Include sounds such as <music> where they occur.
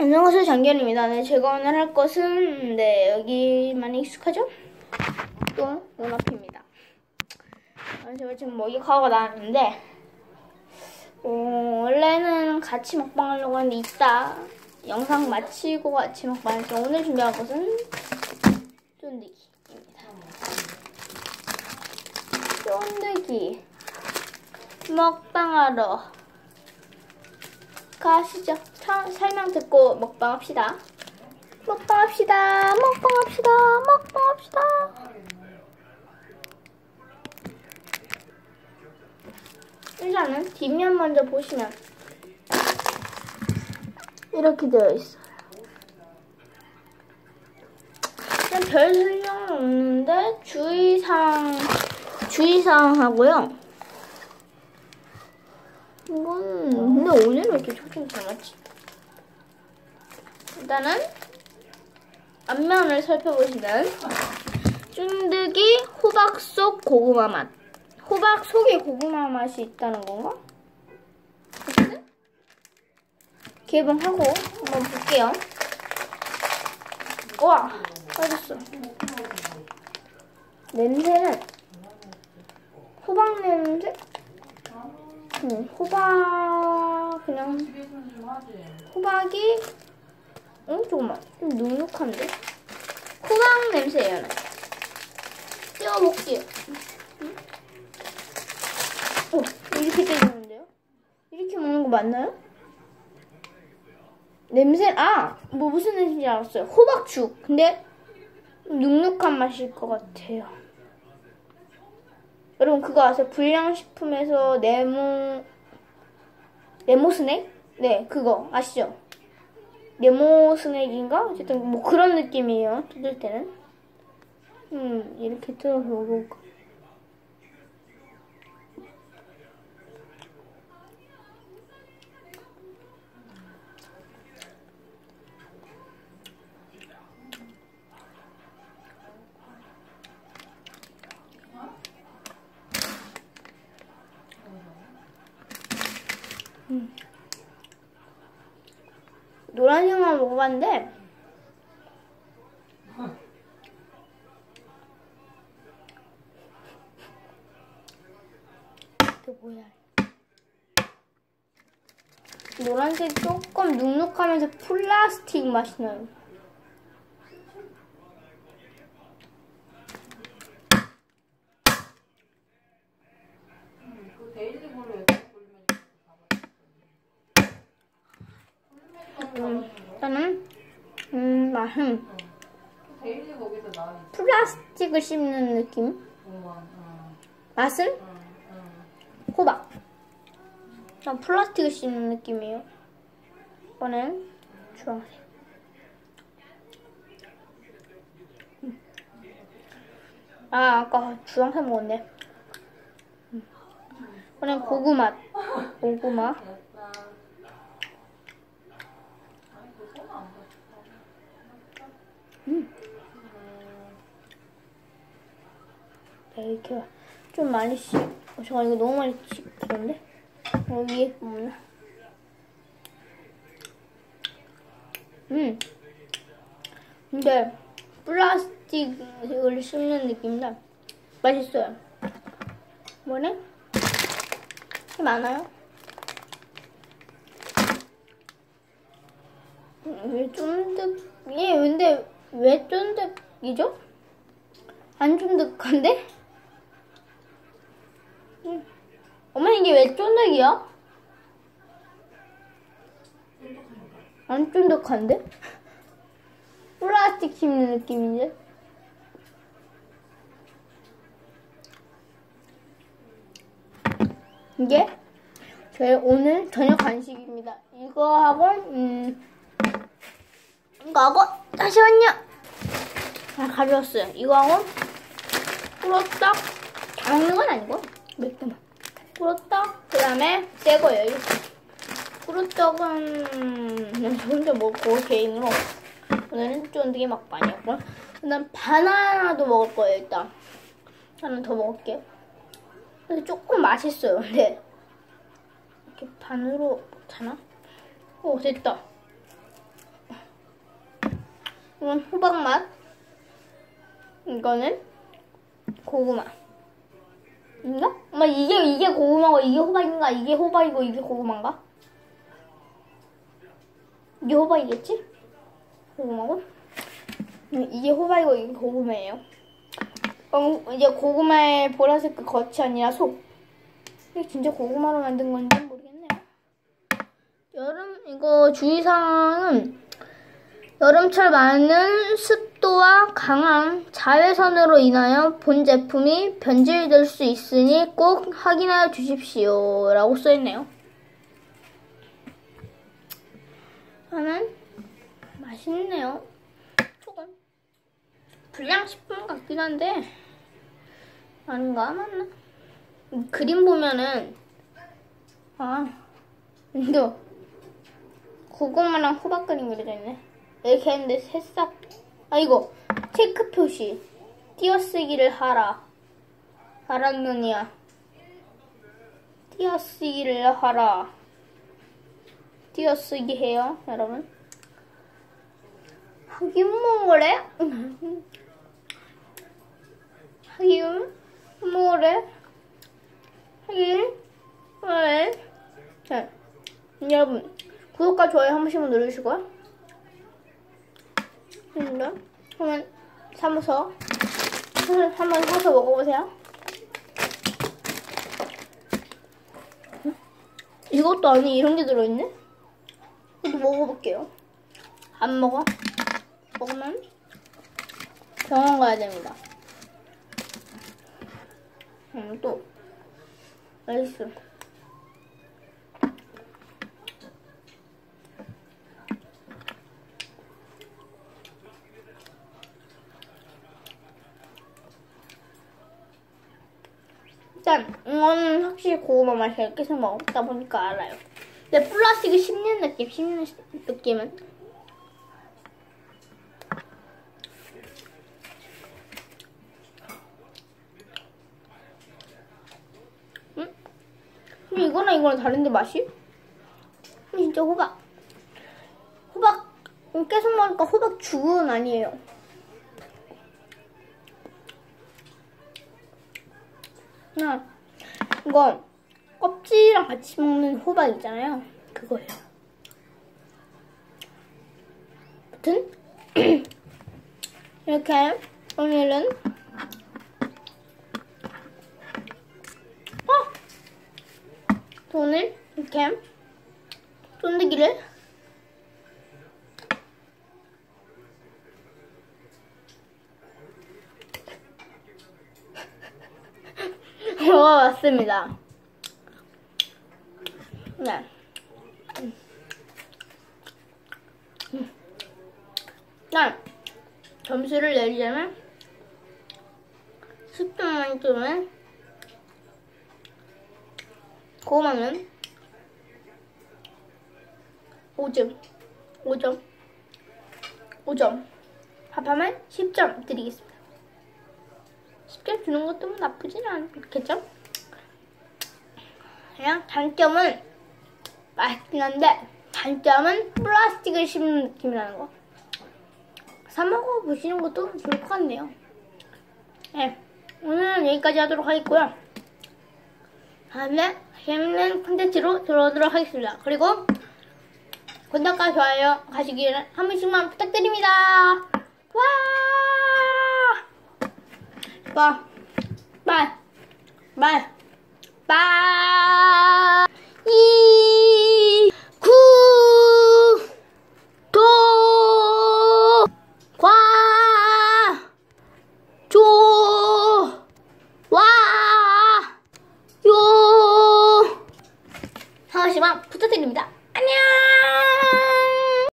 안녕하세요 장견입니다. 네, 제가 오늘 할 것은 네 여기만 익숙하죠? 또 눈앞입니다. 아, 제가 지금 목욕하고 나왔는데 어, 원래는 같이 먹방 하려고 하는데 이따 영상 마치고 같이 먹방 할게요. 오늘 준비할 것은 쫀득이입니다. 쫀득이 먹방하러 가시죠. 차, 설명 듣고 먹방 합시다. 먹방 합시다. 먹방 합시다. 먹방 합시다. 일단은 뒷면 먼저 보시면 이렇게 되어 있어요. 별 설명은 없는데 주의사항 주의사항 하고요. 이건 근데 오늘 왜 이렇게 초점이 잘 맞지? 일단은 앞면을 살펴보시면 쫀득이 호박 속 고구마 맛. 호박 속에 고구마 맛이 있다는 건가? 어쨌든 개봉하고 한번 볼게요. 와 빠졌어. 냄새는 호박 냄새? 응, 호박 그냥 호박이 어 잠깐만 좀 눅눅한데 호박 냄새예요. 띄워볼게요. 응? 오 이렇게 떼주는데요? 이렇게 먹는 거 맞나요? 냄새 아 뭐 무슨 냄새인지 알았어요. 호박죽 근데 눅눅한 맛일 것 같아요. 여러분 그거 아세요? 불량식품에서 네모 네모 스낵? 네 그거 아시죠? 네모 스낵인가? 어쨌든 뭐 그런 느낌이에요. 뜯을 때는 음 이렇게 뜯어서 먹어볼까? 음. 노란색만 먹어봤는데 이게 뭐야? 노란색 조금 눅눅하면서 플라스틱 맛이 나요 음, 일단은 음 맛은. 플라스틱을 씹는 느낌 맛은. 호박 그냥 플라스틱을 씹는 느낌이에요 이번엔 주황색 음. 아 아까 주황색 먹었네 음. 이번엔 고구마 고구마 됐다. 아니, 그 손은 안 봤어. 음. 네, 이렇게 좀 많이 씹. 어, 잠깐 이거 너무 많이 씹는데 여기 없나? 음. 근데 플라스틱을 씹는 느낌인데 맛있어요. 뭐네? 많아요? 음, 왜 쫀득? 얘 근데 왜 쫀득이죠? 안 쫀득한데? 응. 이게 왜 쫀득이야? 안 쫀득한데? 플라스틱 씹는 느낌인데? 이게 저의 오늘 저녁 간식입니다. 이거 하고 음 이거 하고 잠시만요. 아 가져왔어요. 이거 하고 꾸러떡 다 먹는 건 아니고 몇 개만. 꾸러떡 그다음에 새 거예요. 이거. 꾸러떡은 그냥 저 혼자 먹고 개인으로 오늘은 쫀득이 막반이었고 그다음 바나나도 먹을 거예요 일단. 하나 더 먹을게요. 근데 조금 맛있어요. 근데 이렇게 반으로 되나? 오 됐다. 이건 호박 맛. 이거는 고구마. 인가? 엄마 이게 이게 고구마고 이게 호박인가? 이게 호박이고 이게 고구마인가? 이게 호박이겠지? 고구마고? 음, 이게 호박이고 이게 고구마예요. 어, 이제 고구마의 보라색 그 겉이 아니라 속. 이게 진짜 고구마로 만든 건지 모르겠네요. 여름 이거 주의사항은 여름철 많은 습 도와 강한 자외선으로 인하여 본 제품이 변질될 수 있으니 꼭 확인하여 주십시오. 라고 써있네요. 하는 맛있네요. 조금 불량식품 같긴 한데 아닌가 맞나? 그림 보면은 아 이거 고구마랑 호박 그림 그려져 있네. 이렇게 했는데 새싹 아 이거 체크 표시 띄어쓰기를 하라. 하라느냐? 띄어쓰기를 하라. 띄어쓰기 해요, 여러분. 하긴 뭐래? 하긴 뭐래? 하긴 뭐래? 자, 여러분 구독과 좋아요 한 번씩만 누르시고요. 그러면 한번 사면서 한번 사서 먹어보세요. 이것도 안에 이런 게 들어있네? 이것도 먹어볼게요. 안 먹어? 먹으면 병원 가야 됩니다. 음, 또 맛있어. 일단 이거는 확실히 고구마 맛이 해서 먹다 보니까 알아요. 근데 플라스틱이 씹는 느낌, 씹는 시- 느낌은 응? 근데 이거랑 이거랑 다른데 맛이? 진짜 호박 호박 계속 먹으니까 호박 죽은 아니에요. 그냥 이거 껍질이랑 같이 먹는 호박 있잖아요. 그거예요. 아무튼 <clears throat> 이렇게 오늘은 어! 오늘 이렇게 쫀득이를 먹어봤습니다. 네. 난 점수를 내리자면 10점 만점에 고구마는 5점 5점 5점 합하면 10점 드리겠습니다. 10점 주는 것도 뭐 나쁘진 않겠죠? 그냥 단점은 맛있긴 한데 단점은 플라스틱을 씹는 느낌이 나는 거. 사 먹어 보시는 것도 좋을 것 같네요. 네, 오늘은 여기까지 하도록 하겠고요. 다음에 재밌는 콘텐츠로 돌아오도록 하겠습니다. 그리고 구독과 좋아요 가시기를 한 번씩만 부탁드립니다. 와! 빠, 빠, 빠, 빠,